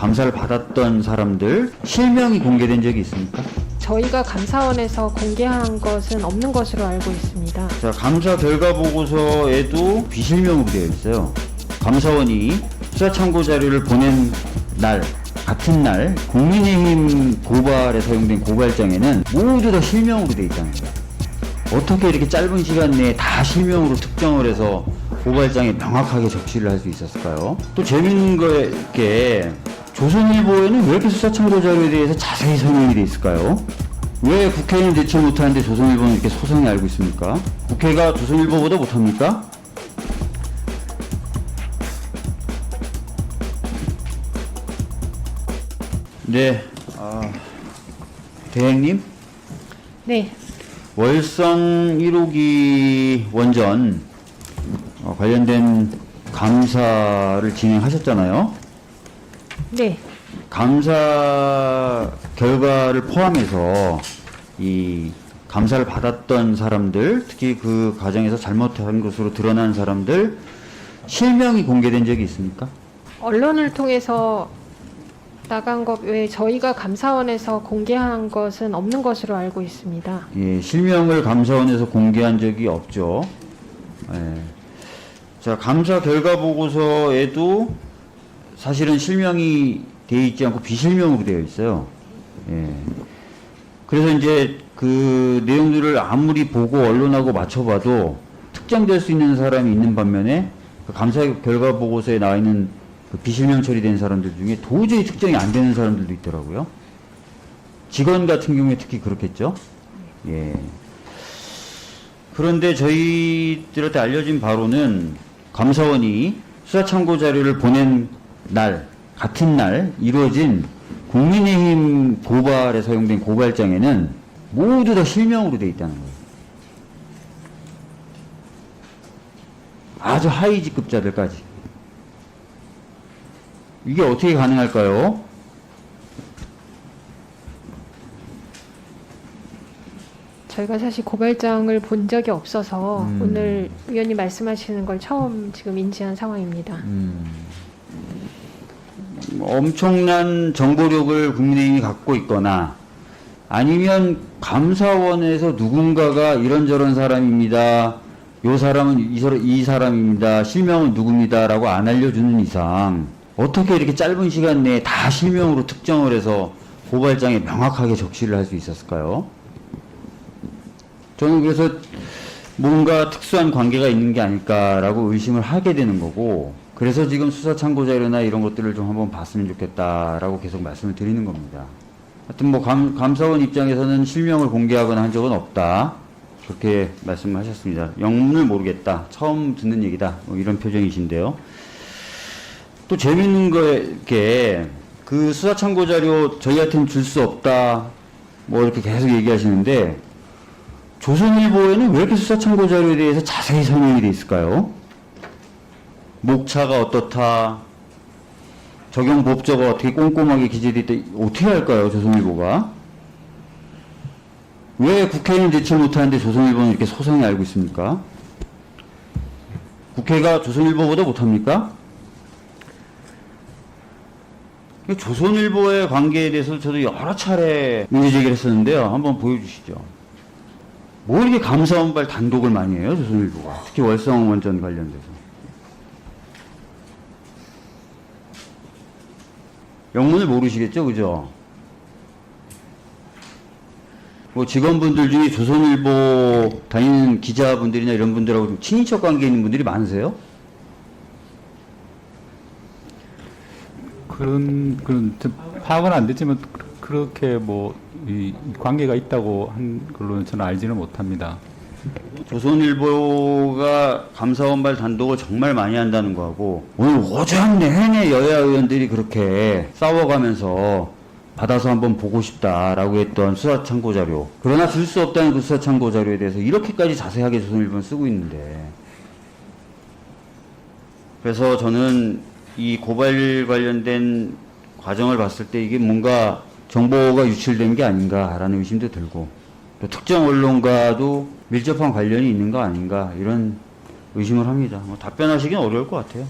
감사를 받았던 사람들 실명이 공개된 적이 있습니까? 저희가 감사원에서 공개한 것은 없는 것으로 알고 있습니다. 자, 감사 결과 보고서에도 비실명으로 되어 있어요. 감사원이 수사 참고 자료를 보낸 날 같은 날 국민의힘 고발에 사용된 고발장에는 모두 다 실명으로 되어 있다는 거예요. 어떻게 이렇게 짧은 시간 내에 다 실명으로 특정을 해서 고발장에 명확하게 적시를 할 수 있었을까요? 또 재밌는 거게 조선일보에는 왜 이렇게 수사 참고 자료에 대해서 자세히 설명이 돼 있을까요? 왜 국회의원 대처 못하는데 조선일보는 이렇게 소상히 알고 있습니까? 국회가 조선일보보다 못합니까? 네, 아, 대행님, 네, 월성 1호기 원전 어, 관련된 감사를 진행하셨잖아요. 네, 감사 결과를 포함해서 이 감사를 받았던 사람들, 특히 그 과정에서 잘못한 것으로 드러난 사람들 실명이 공개된 적이 있습니까? 언론을 통해서 나간 것 외에 저희가 감사원에서 공개한 것은 없는 것으로 알고 있습니다. 예, 실명을 감사원에서 공개한 적이 없죠. 예. 자, 감사 결과 보고서에도 사실은 실명이 되어 있지 않고 비실명으로 되어 있어요. 예. 그래서 이제 그 내용들을 아무리 보고 언론하고 맞춰봐도 특정될 수 있는 사람이 있는 반면에 그 감사 결과 보고서에 나와 있는 그 비실명 처리된 사람들 중에 도저히 특정이 안 되는 사람들도 있더라고요. 직원 같은 경우에 특히 그렇겠죠. 예. 그런데 저희들한테 알려진 바로는 감사원이 수사 참고 자료를 보낸 날, 같은 날 이루어진 국민의힘 고발에 사용된 고발장에는 모두 다 실명으로 돼 있다는 거예요. 아주 하위 직급자들까지. 이게 어떻게 가능할까요? 저희가 사실 고발장을 본 적이 없어서 음. 오늘 위원님 말씀하시는 걸 처음 지금 인지한 상황입니다. 음. 엄청난 정보력을 국민의힘이 갖고 있거나 아니면 감사원에서 누군가가 이런저런 사람입니다. 요 사람은 이, 사람, 이 사람입니다. 실명은 누굽니다라고 안 알려주는 이상 어떻게 이렇게 짧은 시간 내에 다 실명으로 특정을 해서 고발장에 명확하게 적시를 할 수 있었을까요? 저는 그래서 뭔가 특수한 관계가 있는 게 아닐까라고 의심을 하게 되는 거고 그래서 지금 수사 참고 자료나 이런 것들을 좀 한번 봤으면 좋겠다라고 계속 말씀을 드리는 겁니다. 하여튼 뭐 감, 감사원 입장에서는 실명을 공개하거나 한 적은 없다. 그렇게 말씀하셨습니다. 영문을 모르겠다. 처음 듣는 얘기다. 뭐 이런 표정이신데요. 또 재밌는 거게 그 수사 참고 자료 저희한테는 줄 수 없다. 뭐 이렇게 계속 얘기하시는데 조선일보에는 왜 이렇게 수사 참고 자료에 대해서 자세히 설명이 돼 있을까요? 목차가 어떻다, 적용 법조가 어떻게 꼼꼼하게 기재돼 있다, 어떻게 할까요, 조선일보가? 왜 국회의원 대처 못하는데 조선일보는 이렇게 소상히 알고 있습니까? 국회가 조선일보보다 못합니까? 조선일보의 관계에 대해서 저도 여러 차례 문제 제기를 했었는데요. 한번 보여주시죠. 뭐 이렇게 감사원발 단독을 많이 해요, 조선일보가. 특히 월성 원전 관련돼서. 영문을 모르시겠죠, 그죠? 뭐 직원분들 중에 조선일보 다니는 기자분들이나 이런 분들하고 좀 친인척 관계 있는 분들이 많으세요? 그런 그런 좀 파악은 안 됐지만 그- 그렇게 뭐이 관계가 있다고 한 걸로는 저는 알지는 못합니다. 조선일보가 감사원발 단독을 정말 많이 한다는 거하고 오늘 오전 내내 여야 의원들이 그렇게 싸워가면서 받아서 한번 보고 싶다라고 했던 수사 참고 자료. 그러나 줄 수 없다는 그 수사 참고 자료에 대해서 이렇게까지 자세하게 조선일보는 쓰고 있는데. 그래서 저는 이 고발 관련된 과정을 봤을 때 이게 뭔가 정보가 유출된 게 아닌가라는 의심도 들고. 또 특정 언론과도 밀접한 관련이 있는 거 아닌가 이런 의심을 합니다. 뭐 답변하시긴 어려울 것 같아요.